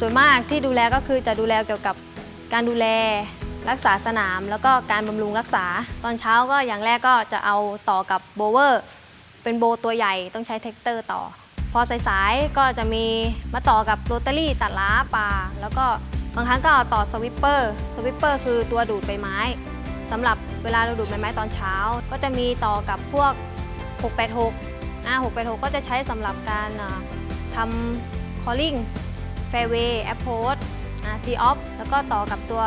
ส่วนมากที่ดูแลก็คือจะดูแลเกี่ยวกับการดูแลรักษาสนาม แล้วก็การบำรุงรักษา ตอนเช้าก็อย่างแรกก็จะเอาต่อกับโบเวอร์ เป็นโบตัวใหญ่ต้องใช้เทคเตอร์ต่อ พอสายๆก็จะมีมาต่อกับโรตารี่ตัดล้าปลาแล้วก็บางครั้งก็เอาต่อสวิปเปอร์สวิปเปอร์คือตัวดูดใบไม้สำหรับเวลาเราดูดใบไม้ตอนเช้า ก็จะมีต่อกับพวก 686อ่า686 ก็จะใช้สำหรับการอ่า ทำ calling fairway approach อ่า tee off แล้วก็ต่อกับตัว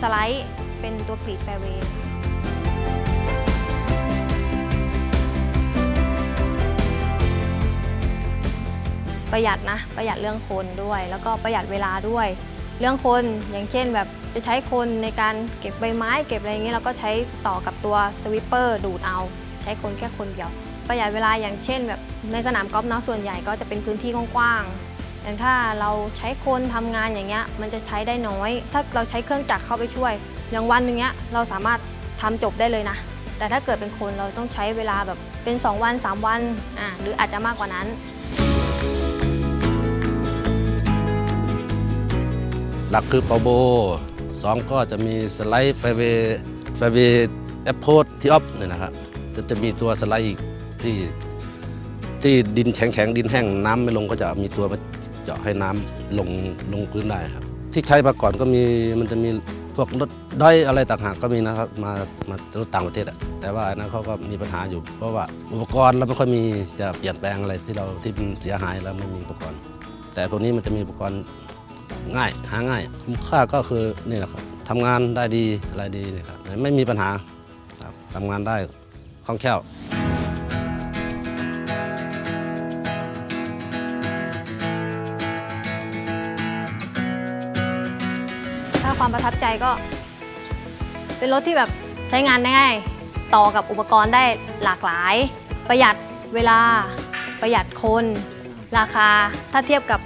สไลด์ เป็นตัวกรีด fairway ประหยัดนะ ประหยัดเรื่องคนด้วย แล้วก็ประหยัดเวลาด้วย เรื่องคนอย่างเช่นแบบจะใช้คนในการเก็บใบไม้เก็บอะไรเงี้ยเราก็ใช้ต่อกับตัวสวิปเปอร์ดูดเอา ใช้คนแค่คนเดียว ประหยัดเวลาอย่างเช่นแบบในสนามกอล์ฟเนาะส่วนใหญ่ก็จะเป็นพื้นที่กว้าง แต่ถ้าเราใช้คนทำงานอย่างเงี้ยมันจะใช้ได้น้อย ถ้าเราใช้เครื่องจักรเข้าไปช่วย อย่างวันหนึ่งเนี้ยเราสามารถทำจบได้เลยนะ แต่ถ้าเกิดเป็นคนเราต้องใช้เวลาแบบเป็น 2 วัน 3 วันอะหรืออาจจะมากกว่านั้น หลักคือเปาโบสองก็จะมีสไลด์ไฟเวไฟเวแอปโพดที่ออฟเนี่ยนะครับจะจะมีตัวสไลด์อีกที่ที่ดินแข็งๆ ดินแห้งน้ำไม่ลงก็จะมีตัวมา เจาะให้น้ำลงลงพื้นได้ครับ ที่ใช้มาก่อนก็มีมันจะมีพวกรถด้อยอะไรต่างหากก็มีนะครับมามารถต่างประเทศอะแต่ว่าอันนั้นเขาก็มีปัญหาอยู่ เพราะว่าอุปกรณ์เราไม่ค่อยมีจะเปลี่ยนแปลงอะไรที่เราที่มันเสียหายแล้วไม่มีอุปกรณ์ แต่พวกนี้มันจะมีอุปกรณ์ง่ายหาง่าย คุ้มค่าก็คือนี่แหละครับทำงานได้ดีอะไรดีนี่ครับไม่มีปัญหาครับทำงานได้คล่องแคล่ว ประทับใจก็ เป็นรถที่แบบใช้งานได้ง่าย ต่อกับอุปกรณ์ได้หลากหลาย ประหยัดเวลา ประหยัดคน ราคาถ้าเทียบกับ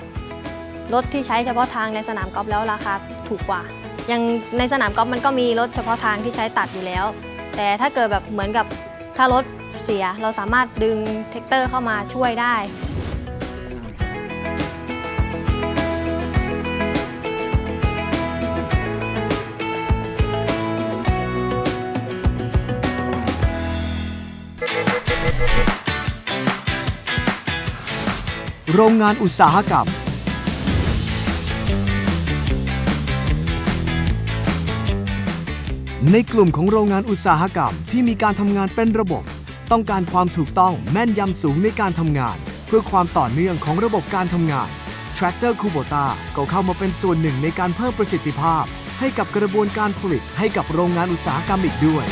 รถที่ใช้เฉพาะทางในสนามกอล์ฟแล้วราคาถูกกว่า อย่างในสนามกอล์ฟมันก็มีรถเฉพาะทางที่ใช้ตัดอยู่แล้ว แต่ถ้าเกิดแบบเหมือนกับถ้ารถเสียเราสามารถดึงเทคเตอร์เข้ามาช่วยได้ โรงงานอุตสาหกรรม ในกลุ่มของโรงงานอุตสาหกรรมที่มีการทำงานเป็นระบบ ต้องการความถูกต้องแม่นยำสูงในการทำงาน เพื่อความต่อเนื่องของระบบการทำงาน Tractor Kubota ก็เข้ามาเป็นส่วนหนึ่งในการเพิ่มประสิทธิภาพ ให้กับกระบวนการผลิตให้กับโรงงานอุตสาหกรรมอีกด้วย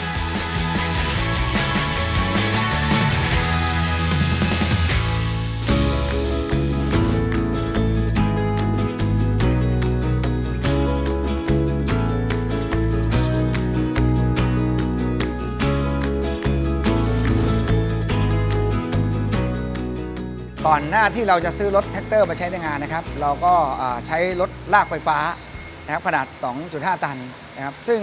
อนหน้าที่เราจะซื้อรถแท็กเตอร์มาใช้ในงานนะครับเราก็ใช้รถลากไฟฟ้านะครับขนาด 2.5 ตันนะครับซึ่ง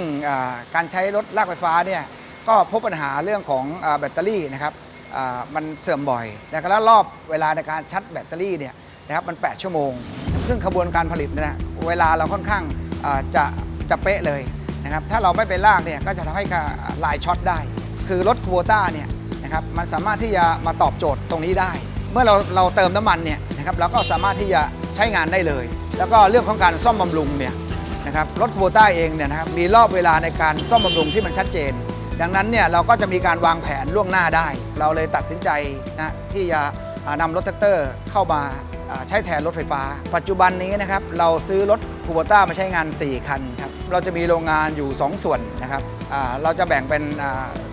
การใช้รถลากไฟฟ้าเนี่ยก็พบปัญหาเรื่องของแบตเตอรี่นะครับมันเสื่อมบ่อยนะครับแล้วรอบเวลาในการชาร์จแบตเตอรี่เนี่ยนะครับมัน 8 ชั่วโมง ซึ่งขบวนการผลิตเนยนะเวลาเราค่อนข้างจะจะเป๊ะเลยนะครับถ้าเราไม่ไปลากเนี่ยก็จะทำให้ลายช็อตได้ คือรถคูโบต้าเนี่ยนะครับมันสามารถที่จะมาตอบโจทย์ตรงนี้ได้ เมื่อเราเราเติมน้ำมันเนี่ยนะครับเราก็สามารถที่จะใช้งานได้เลย แล้วก็เรื่องของการซ่อมบำรุงเนี่ยนะครับรถคูโบต้าเองเนี่ยนะครับมีรอบเวลาในการซ่อมบำรุงที่มันชัดเจน ดังนั้นเนี่ยเราก็จะมีการวางแผนล่วงหน้าได้ เราเลยตัดสินใจนะที่จะนำรถแท็กเตอร์เข้ามาใช้แทนรถไฟฟ้า ปัจจุบันนี้นะครับเราซื้อรถคูโบต้ามาใช้งาน 4 คันครับเราจะมีโรงงานอยู่ 2 ส่วนนะครับเราจะแบ่งเป็น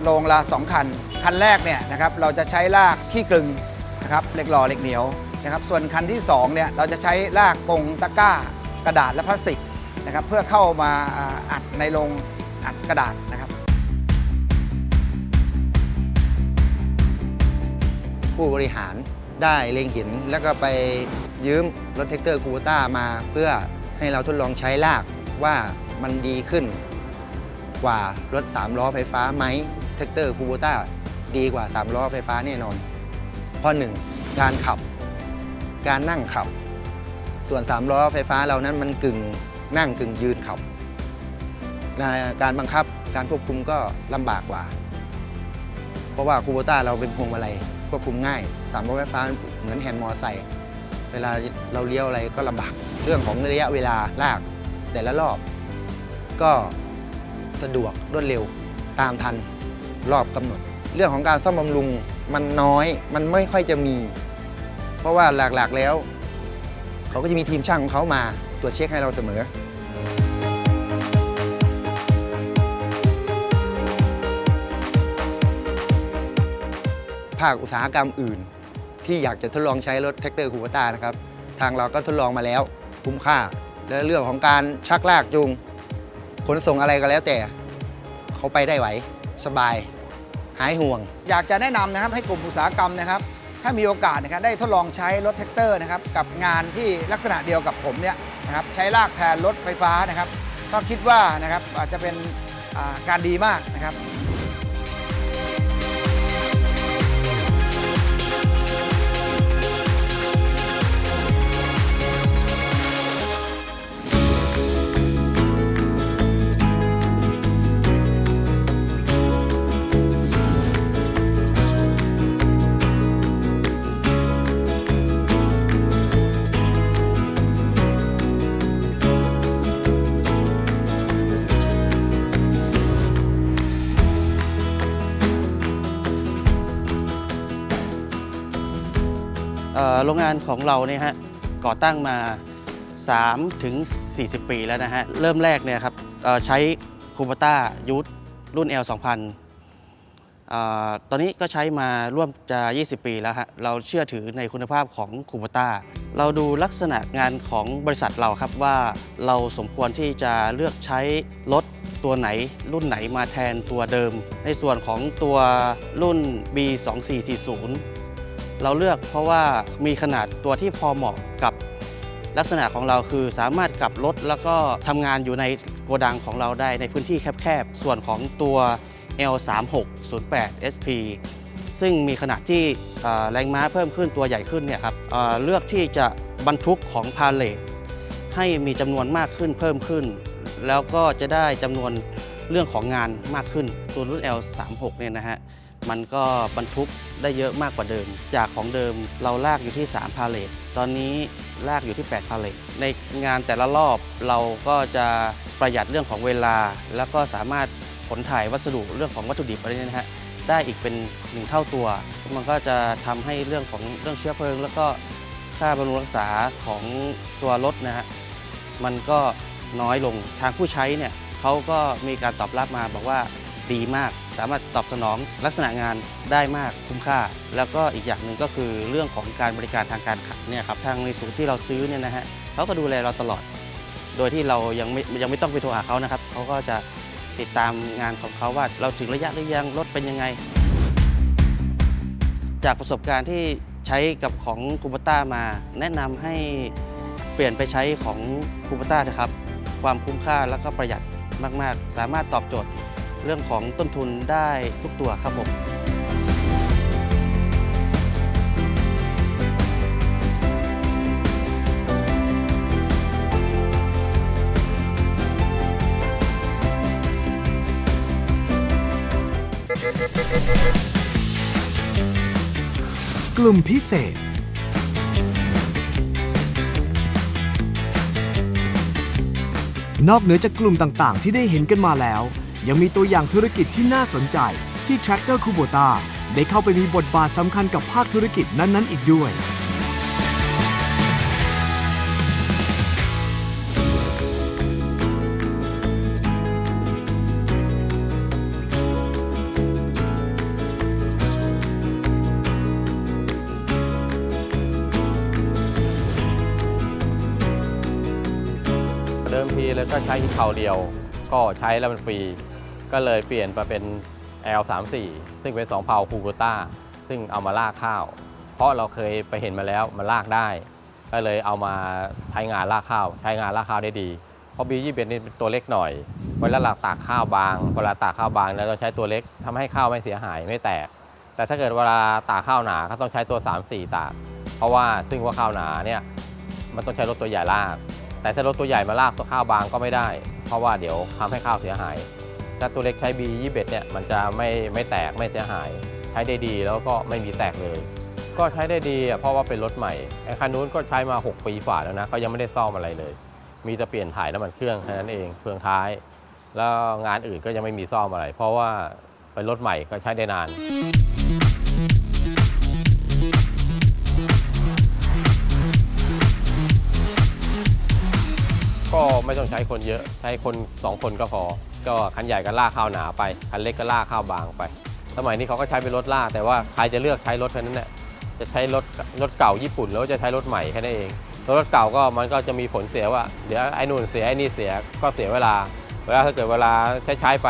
โรงละ 2 คัน คันแรกเนี่ยนะครับเราจะใช้ลากขี้กลึง นะครับเหล็กหล่อเหล็กเหนียวนะครับ ส่วนคันที่2เนี่ยเราจะใช้ลากกงตะกร้ากระดาษและพลาสติกนะครับเพื่อเข้ามาอัดในโรงอัดกระดาษนะครับ ผู้บริหารได้เล็งเห็นแล้วก็ไปยืมรถแท็กเตอร์คูโบต้ามาเพื่อให้เราทดลองใช้ลากว่ามันดีขึ้นกว่ารถ 3 ล้อไฟฟ้าไหมแท็กเตอร์คูโบต้าดีกว่า 3 ล้อไฟฟ้าแน่นอน พราะหนึ่งการขับ การนั่งขับ ส่วน3ล้อไฟฟ้าเรานั้นมันกึ่งนั่งกึ่งยืนขับ การบังคับการควบคุมก็ลำบากกว่า เพราะว่าคูโบต้าเราเป็นพวงมาลัยควบคุมง่ายสามล้อไฟฟ้าเหมือนแฮนด์มอเตอร์ไซค์เวลาเราเลี้ยวอะไรก็ลำบาก เรื่องของระยะเวลาลากแต่ละรอบ ก็สะดวกรวดเร็วตามทันรอบกำหนด เรื่องของการซ่อมบำรุงมันน้อย มันไม่ค่อยจะมี เพราะว่าหลักๆแล้ว เขาก็จะมีทีมช่างของเขามาตรวจเช็คให้เราเสมอ ภาคอุตสาหกรรมอื่น ที่อยากจะทดลองใช้รถแท็กเตอร์คูปต้านะครับ ทางเราก็ทดลองมาแล้วคุ้มค่า และเรื่องของการชักลากจูงขนส่งอะไรก็แล้วแต่ เขาไปได้ไหวสบาย หายห่วง อยากจะแนะนำนะครับให้กลุ่มอุตสาหกรรมนะครับ ถ้ามีโอกาสนะครับได้ทดลองใช้รถแท็กเตอร์นะครับกับงานที่ลักษณะเดียวกับผมเนี่ยนะครับใช้ลากแทนรถไฟฟ้านะครับ ก็คิดว่านะครับอาจจะเป็นอ่าการดีมากนะครับ โรงงานของเราเนี่ยฮะก่อตั้งมา 3 ถึง 40 ปีแล้วนะฮะ เริ่มแรกเนี่ยครับใช้คูปต้ายูทรุ่น L 2000 ตอนนี้ก็ใช้มาร่วมจะ 20 ปีแล้วฮะ เราเชื่อถือในคุณภาพของคูปต้า เราดูลักษณะงานของบริษัทเราครับว่าเราสมควรที่จะเลือกใช้รถตัวไหนรุ่นไหนมาแทนตัวเดิม ในส่วนของตัวรุ่น B2440 เราเลือกเพราะว่ามีขนาดตัวที่พอเหมาะกับลักษณะของเราคือสามารถกลับรถแล้วก็ทำงานอยู่ในโกดังของเราได้ในพื้นที่แคบๆ ส่วนของตัว L3608 SP ซึ่งมีขนาดที่แรงม้าเพิ่มขึ้นตัวใหญ่ขึ้นเนี่ยครับเเลือกที่จะบรรทุกของพาเลทให้มีจำนวนมากขึ้นเพิ่มขึ้น แล้วก็จะได้จำนวนเรื่องของงานมากขึ้นตัวรุ่น L36 เนี่ยนะฮะ มันก็บรรทุกได้เยอะมากกว่าเดิม จากของเดิมเราลากอยู่ที่ 3 พาเลทตอนนี้ลากอยู่ที่ 8 พาเลทในงานแต่ละรอบเราก็จะประหยัดเรื่องของเวลา แล้วก็สามารถขนถ่ายวัสดุเรื่องของวัตถุดิบอะไรเนี่ยนะฮะได้อีกเป็นหนึ่งเท่าตัว มันก็จะทำให้เรื่องของเรื่องเชื้อเพลิง แล้วก็ค่าบำรุงรักษาของตัวรถนะฮะมันก็น้อยลงทางผู้ใช้เนี่ยเขาก็มีการตอบรับมาบอกว่าดีมาก สามารถตอบสนองลักษณะงานได้มากคุ้มค่า แล้วก็อีกอย่างหนึ่งก็คือเรื่องของการบริการทางการขายเนี่ยครับทางในศูนย์ที่เราซื้อเนี่ยนะฮะเขาก็ดูแลเราตลอด โดยที่เรายังไม่ยังไม่ต้องไปโทรหาเขานะครับเขาก็จะติดตามงานของเขาว่าเราถึงระยะหรือยังรถเป็นยังไง จากประสบการณ์ที่ใช้กับของคูปต้ามา แนะนำให้เปลี่ยนไปใช้ของคูปต้านะครับ ความคุ้มค่าแล้วก็ประหยัดมาก ๆ สามารถตอบโจทย์ เรื่องของต้นทุนได้ทุกตัวครับผมกลุ่มพิเศษ นอกเหนือจากกลุ่มต่างๆ ที่ได้เห็นกันมาแล้ว ยังมีตัวอย่างธุรกิจที่น่าสนใจที่ Tractor Kubota ได้เข้าไปมีบทบาทสำคัญกับภาคธุรกิจนั้น ๆ อีกด้วย เดิมทีแล้วก็ใช้ที่เข่าเดียว ก็ใช้แล้วมันฟรี ก็เลยเปลี่ยนมาเป็น L34 ซึ่งเป็น2เผาคูโบต้าซึ่งเอามาลากข้าว เพราะเราเคยไปเห็นมาแล้วมันลากได้ ก็เลยเอามาใช้งานลากข้าว ใช้งานลากข้าวได้ดี เพราะ B21 นี่เป็นตัวเล็กหน่อย เวลาเราตากข้าวบาง เวลาตากข้าวบางแล้วเราใช้ตัวเล็กทำให้ข้าวไม่เสียหายไม่แตก แต่ถ้าเกิดเวลาตากข้าวหนาก็ต้องใช้ตัว 3-4 ตาก เพราะว่าซึ่งว่าข้าวหนาเนี่ยมันต้องใช้รถตัวใหญ่ลาก แต่ถ้ารถตัวใหญ่มาลากตัวข้าวบางก็ไม่ได้ เพราะว่าเดี๋ยวทำให้ข้าวเสียหาย ถ้าตัวเล็กใช้ B21 เนี่ยมันจะไม่ไม่แตกไม่เสียหาย ใช้ได้ดีแล้วก็ไม่มีแตกเลย ก็ใช้ได้ดีอะเพราะว่าเป็นรถใหม่ไอ้คันนู้นก็ใช้มา 6 ปีฝ่าแล้วนะก็ยังไม่ได้ซ่อมอะไรเลย มีแต่เปลี่ยนถ่ายน้ำมันเครื่องแค่นั้นเองเครื่องท้าย แล้วงานอื่นก็ยังไม่มีซ่อมอะไร เพราะว่าเป็นรถใหม่ก็ใช้ได้นาน ก็ไม่ต้องใช้คนเยอะ ใช้คน 2 คนก็พอ ก็คันใหญ่ก็ลากข้าวหนาไป คันเล็กก็ลากข้าวบางไป สมัยนี้เขาก็ใช้เป็นรถลากแต่ว่าใครจะเลือกใช้รถแค่นั้นแหละจะใช้รถรถเก่าญี่ปุ่นหรือว่าจะใช้รถใหม่แค่นั้นเองรถเก่าก็มันก็จะมีผลเสียว่า เดี๋ยวไอ้นู่นเสียไอ้นี่เสียก็เสียเวลา เวลาถ้าเกิดเวลาใช้ใช้ไป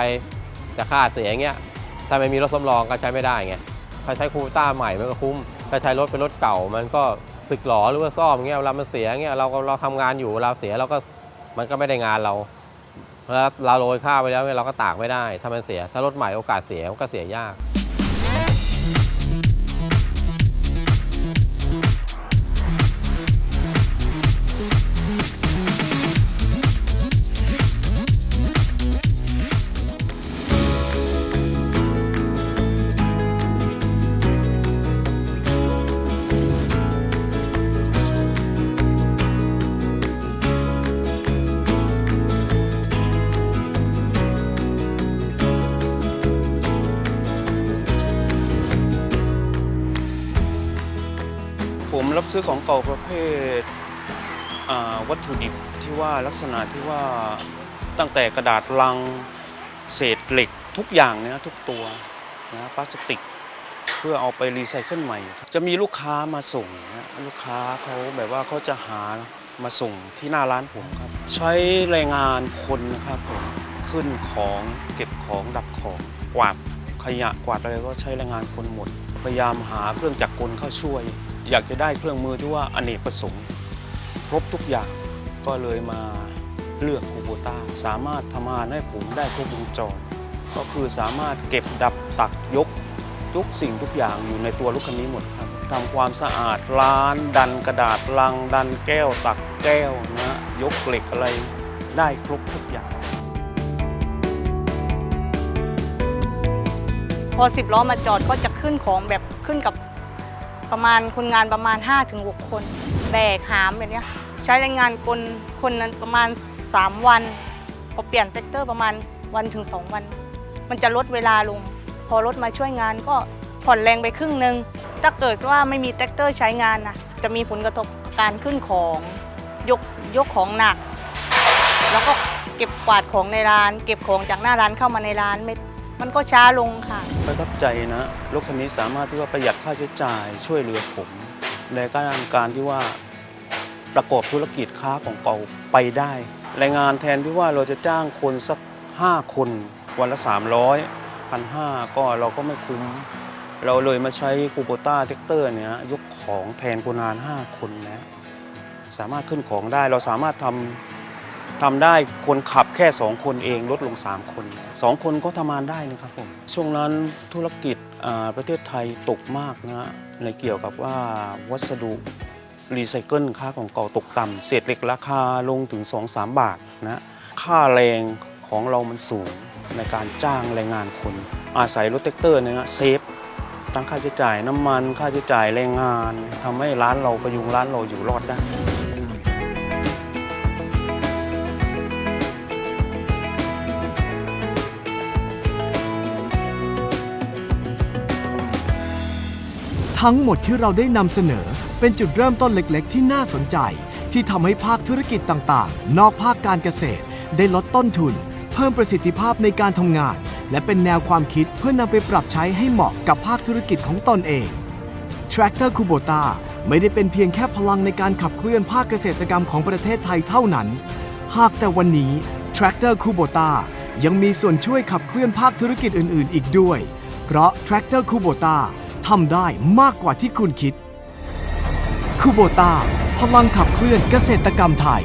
จะค่าเสียอย่างเงี้ยถ้าไม่มีรถสำรองก็ใช้ไม่ได้ไงถ้าใช้คูต้าใหม่มันก็คุ้มถ้าใช้รถเป็นรถเก่ามันก็สึกหรอหรือว่าซ่อมเงี้ยเวลามันเสียเงี้ยเราเราทำงานอยู่เวลาเสียเราก็ มันก็ไม่ได้งานเราเวลาเราโรยข้าวไปแล้วเนี่ยเราก็ตากไม่ได้ถ้ามันเสีย ถ้ารถใหม่โอกาสเสียก็เสียยาก รับซื้อของเก่าประเภทวัตถุดิบที่ว่าลักษณะที่ว่าตั้งแต่กระดาษลังเศษเหล็กทุกอย่างเนี่ยนะทุกตัวนะพลาสติกเพื่อเอาไปรีไซเคิลใหม่ จะมีลูกค้ามาส่งนะลูกค้าเขาแบบว่าเขาจะหามาส่งที่หน้าร้านผมครับ ใช้แรงงานคนนะครับผมขึ้นของเก็บของดับของกวาดขยะกวาดอะไรก็ใช้แรงงานคนหมด พยายามหาเครื่องจักรกลเข้าช่วย อยากจะได้เครื่องมือที่ว่าอเนกประสงค์ครบทุกอย่างก็เลยมาเลือกคูโบต้าสามารถทำงานให้ผมได้ครบวงจร ก็คือสามารถเก็บดับตักยกทุกสิ่งทุกอย่างอยู่ในตัวรถคันนี้หมดครับทำความสะอาดร้าน ดันกระดาษลัง ดันแก้วตักแก้วนะยกเหล็กอะไรได้ครบทุกอย่าง พอสิบล้อมาจอดก็จะขึ้นของแบบขึ้นกับ ประมาณคนงานประมาณ 5-6 คน แบกหามแบบนี้ใช้แรงงานคนคนนั้นประมาณ 3 วันพอเปลี่ยนแท็กเตอร์ประมาณวันถึง 2 วัน มันจะลดเวลาลง พอรถมาช่วยงานก็ผ่อนแรงไปครึ่งหนึ่งถ้าเกิดว่าไม่มีแท็กเตอร์ใช้งานนะจะมีผลกระทบการขึ้นของยกยกของหนัก แล้วก็เก็บกวาดของในร้าน เก็บของจากหน้าร้านเข้ามาในร้านไม่ มันก็ช้าลงค่ะ ประทับใจนะรถคันนี้สามารถที่ว่าประหยัดค่าใช้จ่ายช่วยเหลือผมในการการที่ว่าประกอบธุรกิจค้าของเก่าไปได้แรงงานแทนที่ว่าเราจะจ้างคนสัก 5 คน วันละ 300พันห้าก็เราก็ไม่คุ้ม เราเลยมาใช้คูโบต้าเทคเตอร์เนี่ยยกของแทนคนงาน 5 คนแล้วสามารถขึ้นของได้เราสามารถทำ ทำได้คนขับแค่ 2 คนเองลดลง 3 คน 2 คนก็ทำงานได้นะครับผม ช่วงนั้นธุรกิจประเทศไทยตกมากนะในเกี่ยวกับว่าวัสดุรีไซเคิลค่าของเก่าตกต่ำเศษเหล็กราคาลงถึง 2-3 บาทนะค่าแรงของเรามันสูงในการจ้างแรงงานคน อาศัยรถแท็กเตอร์นี่ยนะเซฟทั้งค่าใช้จ่ายน้ำมัน ค่าใช้จ่ายแรงงานทำให้ร้านเราประยุงร้านเราอยู่รอดได้ ทั้งหมดที่เราได้นำเสนอ เป็นจุดเริ่มต้นเล็กๆ ที่น่าสนใจ ที่ทำให้ภาคธุรกิจต่างๆ นอกภาคการเกษตร ได้ลดต้นทุน เพิ่มประสิทธิภาพในการทำงาน และเป็นแนวความคิดเพื่อนำไปปรับใช้ให้เหมาะกับภาคธุรกิจของตนเอง Tractor Kubota ไม่ได้เป็นเพียงแค่พลังในการขับเคลื่อนภาคเกษตรกรรมของประเทศไทยเท่านั้น หากแต่วันนี้ Tractor Kubota ยังมีส่วนช่วยขับเคลื่อนภาคธุรกิจอื่น ๆ อีกด้วย เพราะ Tractor Kubota ทำได้มากกว่าที่คุณคิดคูโบตาพลังขับเคลื่อนเกษตรกรรมไทย